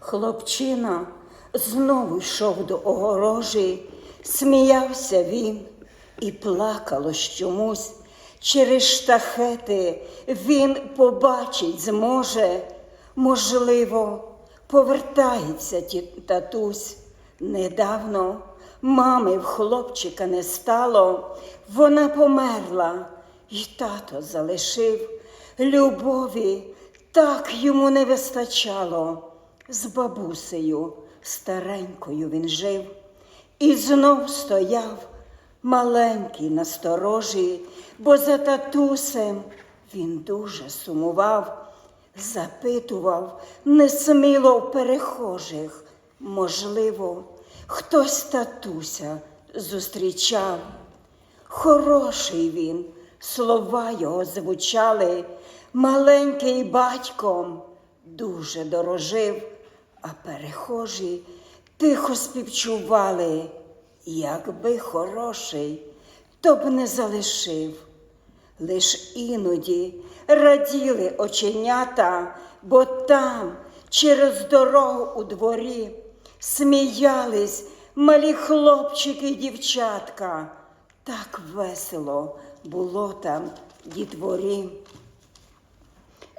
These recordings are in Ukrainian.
Хлопчина знову йшов до огорожі, сміявся він і плакало чомусь. Через штахети він побачить зможе, можливо, повертається татусь. Недавно мами в хлопчика не стало, вона померла, і тато залишив любові, так йому не вистачало. З бабусею старенькою він жив і знов стояв маленький насторожі, бо за татусем він дуже сумував, запитував несміло в перехожих. Можливо, хтось татуся зустрічав. Хороший він, слова його звучали, маленький батьком дуже дорожив, а перехожі тихо співчували, якби хороший, то б не залишив. Лиш іноді раділи оченята, бо там, через дорогу у дворі, сміялись малі хлопчики й дівчатка. Так весело було там дітворі.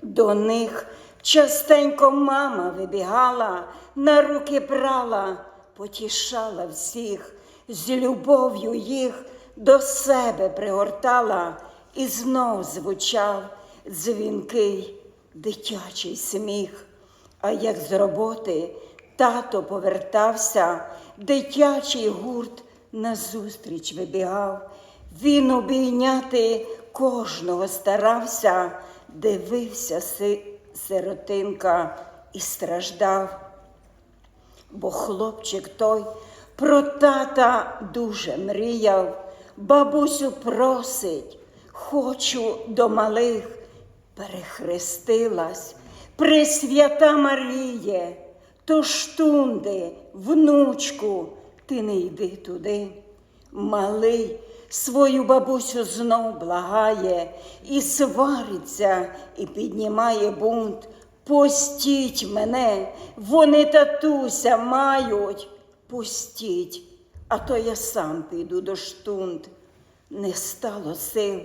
До них частенько мама вибігала, на руки брала, потішала всіх, з любов'ю їх до себе пригортала, і знов звучав дзвінкий дитячий сміх. А як з роботи тато повертався, дитячий гурт назустріч вибігав. Він обійняти кожного старався, дивився си- сиротинка і страждав. Бо хлопчик той про тата дуже мріяв, бабусю просить, хочу до малих, перехрестилась, Пресвята Маріє, то штунди, внучку, ти не йди туди. Малий свою бабусю знов благає, і свариться, і піднімає бунт. Пустіть мене, вони татуся мають. Пустіть, а то я сам піду до штунд. Не стало сил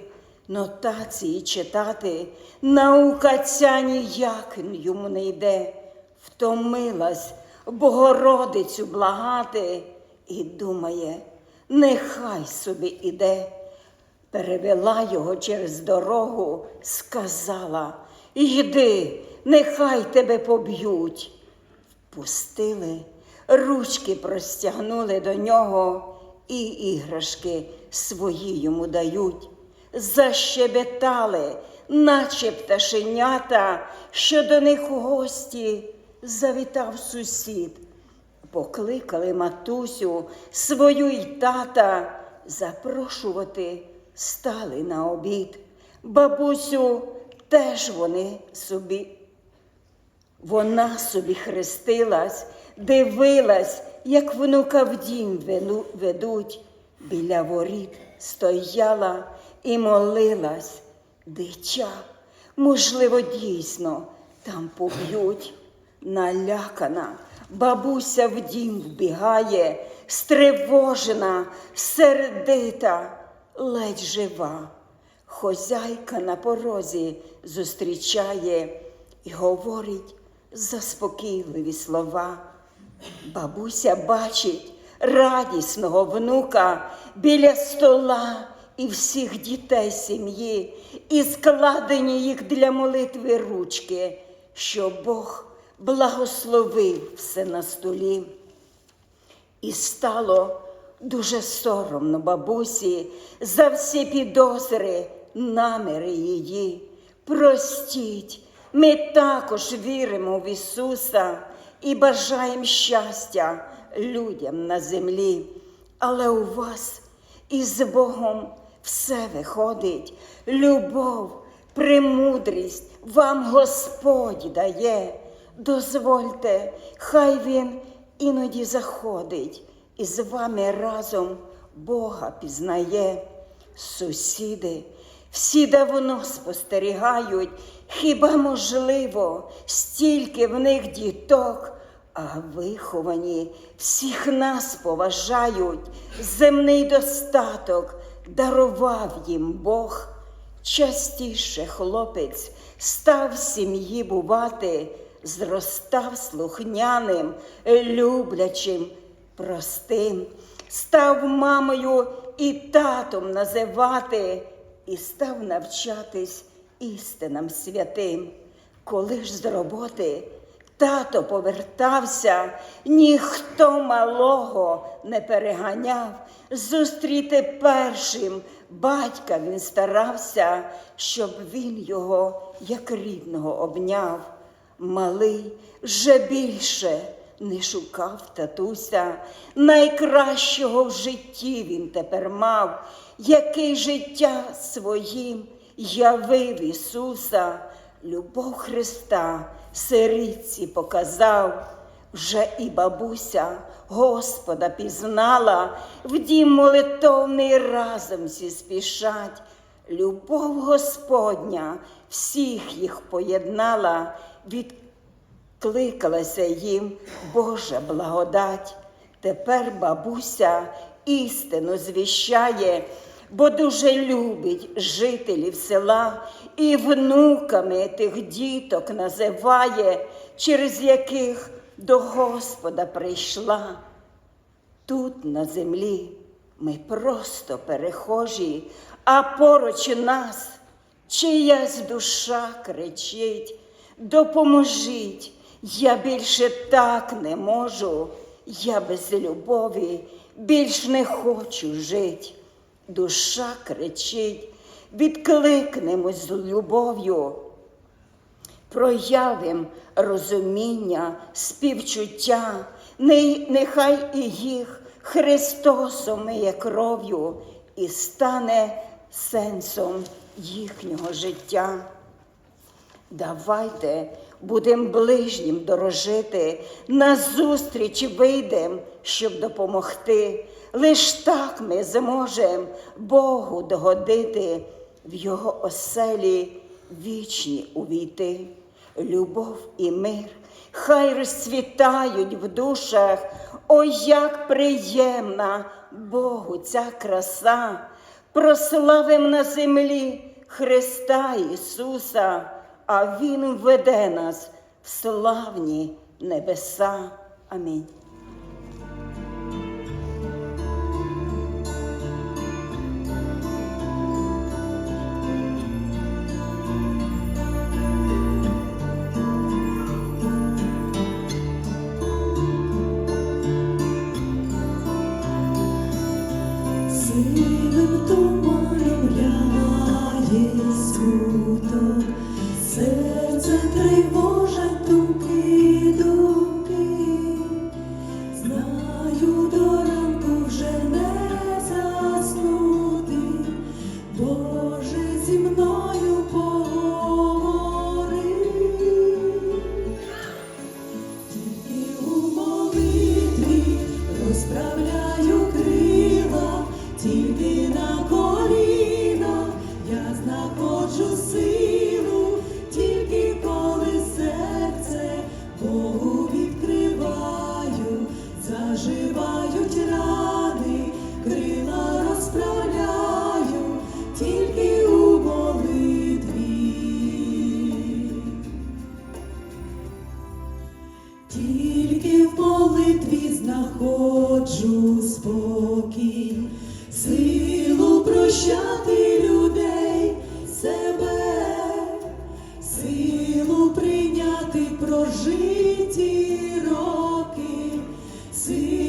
нотації читати, наука ця ніяк йому не йде. Втомилась Богородицю благати і думає, нехай собі іде. Перевела його через дорогу, сказала, йди, нехай тебе поб'ють. Впустили, ручки простягнули до нього і іграшки свої йому дають. Защебетали, наче пташенята, що до них у гості завітав сусід. Покликали матусю свою й тата, запрошувати стали на обід. Бабусю теж вони собі вона собі хрестилась, дивилась, як внука в дім ведуть. Біля воріт стояла і молилась. Дитя, можливо, дійсно там поб'ють. Налякана, бабуся в дім вбігає, стривожена, сердита, ледь жива. Хозяйка на порозі зустрічає і говорить заспокійливі слова. Бабуся бачить радісного внука біля стола і всіх дітей сім'ї, і складені їх для молитви ручки, що Бог благословив все на столі. І стало дуже соромно бабусі за всі підозри, наміри її. Простіть, ми також віримо в Ісуса і бажаємо щастя людям на землі. Але у вас із Богом все виходить, любов, премудрість вам Господь дає. Дозвольте, хай Він іноді заходить і з вами разом Бога пізнає. Сусіди всі давно спостерігають, хіба можливо стільки в них діток, а виховані всіх нас поважають, земний достаток дарував їм Бог. Частіше хлопець став сім'ї бувати, зростав слухняним, люблячим, простим, став мамою і татом називати, і став навчатись істинам святим. Коли ж з роботи тато повертався, ніхто малого не переганяв. Зустріти першим батька він старався, щоб він його як рідного обняв. Малий вже більше не шукав татуся, найкращого в житті він тепер мав, який життя своїм явив Ісуса, любов Христа сирітці показав. Вже і бабуся Господа пізнала, в дім молитовний разом всі спішать. Любов Господня всіх їх поєднала, відкликалася їм Божа благодать. Тепер бабуся істину звіщає, бо дуже любить жителів села і внуками тих діток називає, через яких до Господа прийшла. Тут на землі ми просто перехожі, а поруч нас чиясь душа кричить, допоможіть, я більше так не можу, я без любові більш не хочу жить. Душа кричить, відкликнемось з любов'ю проявим розуміння, співчуття, нехай і їх Христос омиє кров'ю і стане сенсом їхнього життя. Давайте будем ближнім дорожити, назустріч вийдем, щоб допомогти. Лиш так ми зможем Богу догодити, в Його оселі вічні увійти. Любов і мир хай розцвітають в душах. Ой, як приємна Богу ця краса, прославим на землі Христа Ісуса, а Він веде нас в славні небеса. Амінь. Сивим туманом ляє смуток, серце тривожать Тільки в молитві знаходжу спокій, силу прощати людей себе, силу прийняти прожиті роки. силу